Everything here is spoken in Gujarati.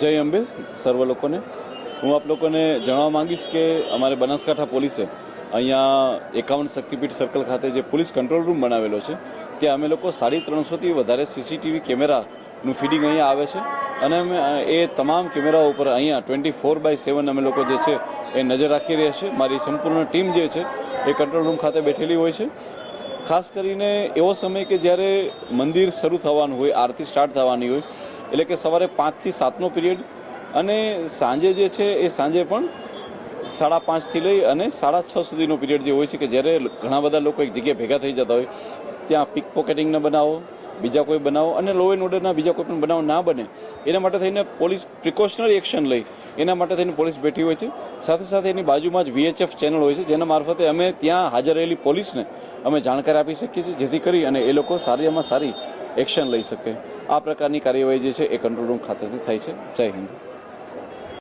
જય અંબે સર્વ લોકોને. હું આપ લોકોને જણાવવા માંગીશ કે અમારે બનાસકાંઠા પોલીસે અહીંયા એકાવન શક્તિપીઠ સર્કલ ખાતે જે પોલીસ કંટ્રોલ રૂમ બનાવેલો છે, ત્યાં અમે લોકો સાડી ત્રણસોથી વધારે સીસીટીવી કેમેરાનું ફીડિંગ અહીંયા આવે છે. અને અમે, એ તમામ કેમેરા ઉપર અહીંયા ટ્વેન્ટી ફોર બાય સેવન અમે લોકો જે છે, એ નજર રાખી રહ્યા છે. મારી સંપૂર્ણ ટીમ જે છે, એ કંટ્રોલ રૂમ ખાતે બેઠેલી હોય છે. ખાસ કરીને એવો સમય કે જ્યારે મંદિર શરૂ થવાનું હોય, આરતી સ્ટાર્ટ થવાની હોય એટલે કે સવારે પાંચથી સાતનો પિરિયડ અને સાંજે જે છે એ સાંજે પણ સાડા પાંચથી લઈ અને સાડા છ સુધીનો પિરિયડ જે હોય છે કે જ્યારે ઘણા બધા લોકો એક જગ્યાએ ભેગા થઈ જતા હોય, ત્યાં પિક પોકેટિંગના બનાવો, બીજા કોઈ બનાવો અને લો એન્ડ ઓર્ડરના બીજા કોઈ પણ બનાવો ના બને, એના માટે થઈને પોલીસ પ્રિકોશનરી એક્શન લઈ, એના માટે થઈને પોલીસ બેઠી હોય છે. સાથે સાથે એની બાજુમાં જ વીએચએફ ચેનલ હોય છે, જેના મારફતે અમે ત્યાં હાજર રહેલી પોલીસને અમે જાણકારી આપી શકીએ છીએ, જેથી કરી અને એ લોકો સારીમાં સારી એક્શન લઈ શકે. આ પ્રકારની કાર્યવાહી જે છે એ કંટ્રોલ રૂમ ખાતેથી થાય છે. જય હિન્દ.